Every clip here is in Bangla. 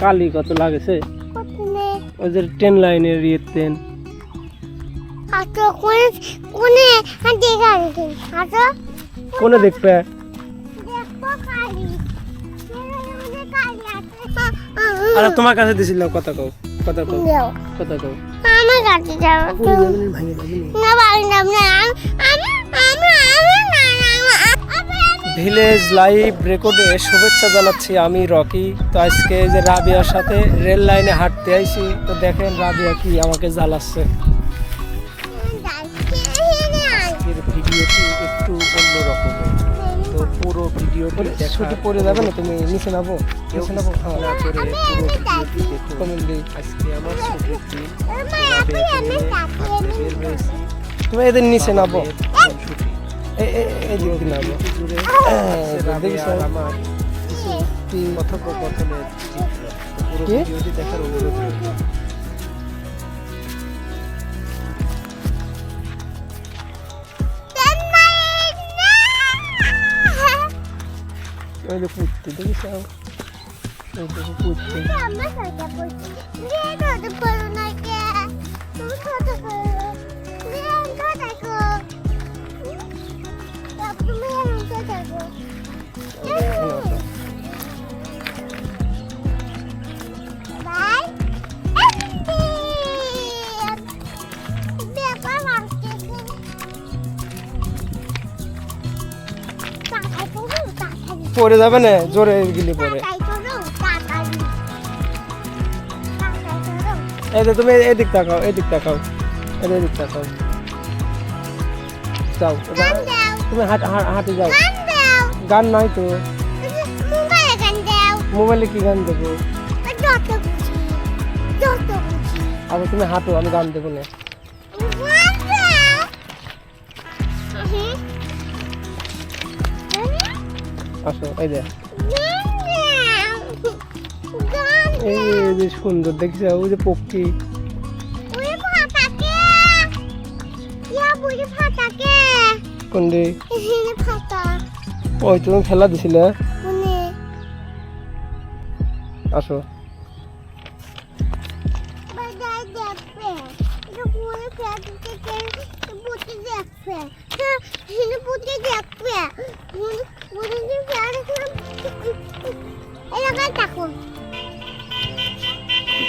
কালি কত লাগেছে ওই যে ট্রেন লাইনের ইয়েতেন হাতো কোনে দেখবে? দেখো কালি। আমাদের কালি আর তোমার কাছে দিছিলাম কথা কও কথা কও কথা কও। আমার কাছে যাও না। পারি না। আমি আমি ভিলেজ লাইভ রেকর্ডে শুভেচ্ছা জানাচ্ছি আমি রকি। তো আজকে যে রাবিয়ার সাথে রেল লাইনে হাঁটতে আইছি তো দেখেন রাবিয়া কি আমাকে জ্বালাচ্ছে। আজকের ভিডিওটি একটু অন্য রকমের তো পুরো ভিডিওটি শুধু পড়ে যাবে না তুমি নিচে নাবো নিচে নাবো হ্যাঁ করে পুরো ভিডিওটি দেখো আজকে আমার ছুটির দিন রাবিয়াকে নিয়ে হাঁটতে বের হয়েছি তুমি এদের নিচে নাবো ছুটি এই এই এই দিক দিয়ে নাবো দেখছ আমার কি কথোপকথনের চিত্র পুরো কি? ভিডিওটি দেখার অনুরোধ রইল ওই যে পুঁততে দেখেছ ওই দেখো পুঁততে পড়ে যাবে না, জোরে গিলি পরে এই তুমি এদিক তাকাও এদিক তাকাও এদিক তাকাও। যাও তুমি হাঁট যাও। গান নয় তো। মোবাইলে কি গান দেবো? আবার তুমি হাঁটো আমি গান দেবো না। আসো এই এই যে সুন্দর দেখছ? ওই যে পক্ষী। কোন রে ওই তুমি খেলা দিছিলে? আসো।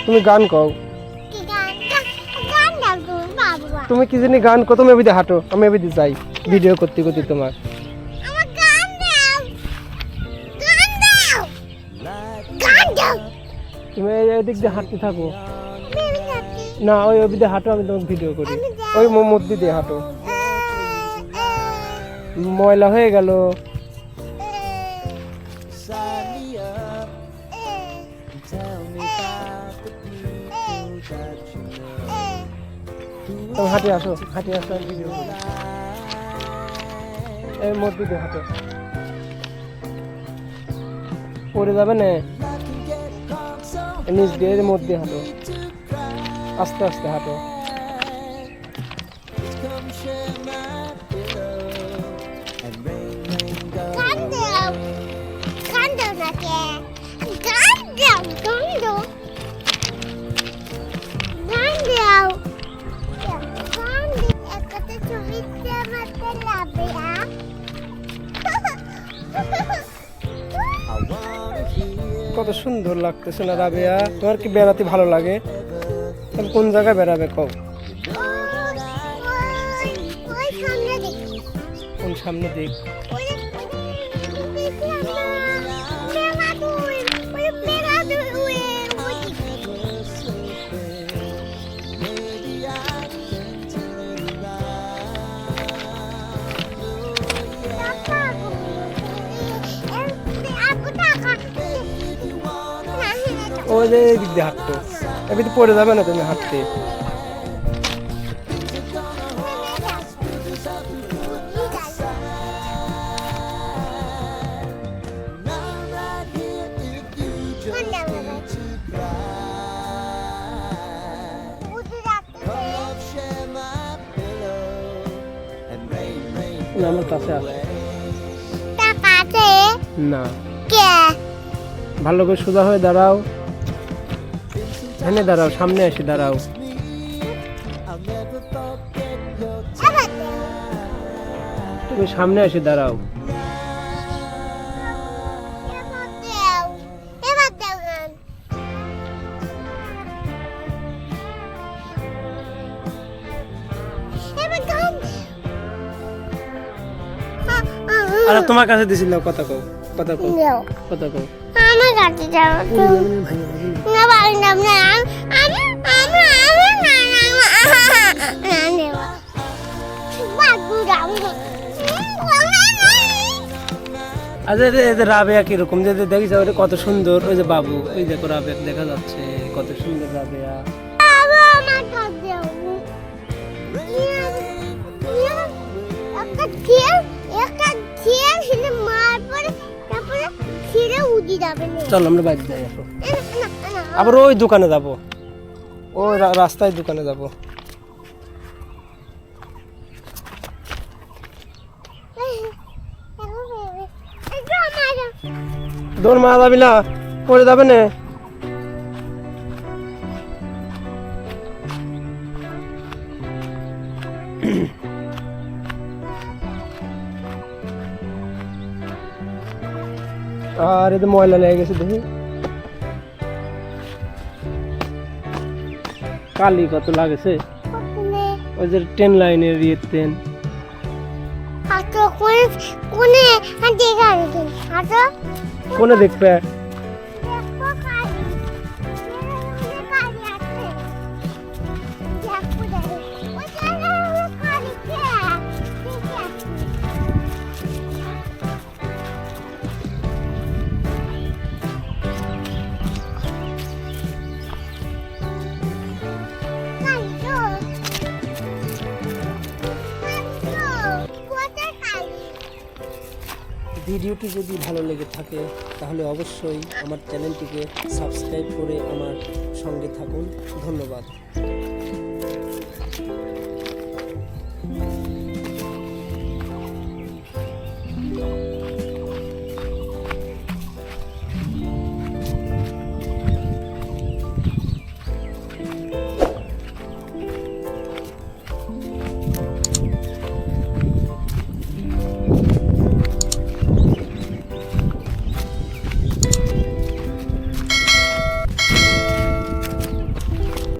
তুমি গান কও। তুমি কি জানি গান কত এবিদে হাঁটো আমি এবিদে যাই। ভিডিও করতে করতে তোমার। তুমি এই দিয়ে হাঁটতে থাকো। না ওই এবিদে হাঁটো আমি তোমাকে ভিডিও করি। ওই মধ্যে দিয়ে হাঁটো। ময়লা হয়ে গেল। হাঁটে আসো হাঁটে আসো ভিডিও করি। এই দিয়ে হাঁটো পড়ে যাবে না নিচ দিয়ে মধ্যে হাঁটো আস্তে আস্তে হাঁটো গান কত সুন্দর লাগতেছে না রাবেয়া? তোমার কি বেড়াতে ভালো লাগে? তাহলে কোন জায়গায় বেড়াবে কও? সামনে দেখ কোন সামনে দিক? যে এই দিক দিয়ে হাঁটতো। এবার তো পড়ে যাবে না তুমি হাঁটতে। না, আমার কাছে আসে না। ভালো করে সোজা হয়ে দাঁড়াও। এখানে দাঁড়াও সামনে এসে দাঁড়াও। তুমি সামনে এসে দাঁড়াও। আর তোমার কাছে দিছিল কথা কও কথা কও কথা কও। যাবে না। না, আমি আমি আমি না না আচ্ছা যে রাবেয়া কীরকম? যে দেখিস কত সুন্দর। ওই যে বাবু, ওই দেখো রাবেয়া, দেখা যাচ্ছে। কত সুন্দর রাবেয়া। যাবে না চল আমরা বাইরে যাই আসো না, না, না, না। আবার ওই দোকানে যাব ওই রা- রাস্তায় দোকানে যাব একটু আমার দৌড় মা যাবি না পড়ে যাবে না আর এতে ময়লা লেগে গেছে দেখি। কালি কত লাগেছে? ওই যে ট্রেন লাইনের ইয়ে ট্রেন। কোনে দেখবে? ভিডিওটি যদি ভালো লেগে থাকে, তাহলে অবশ্যই আমার চ্যানেলটিকে সাবস্ক্রাইব করে আমার সঙ্গে থাকুন। ধন্যবাদ।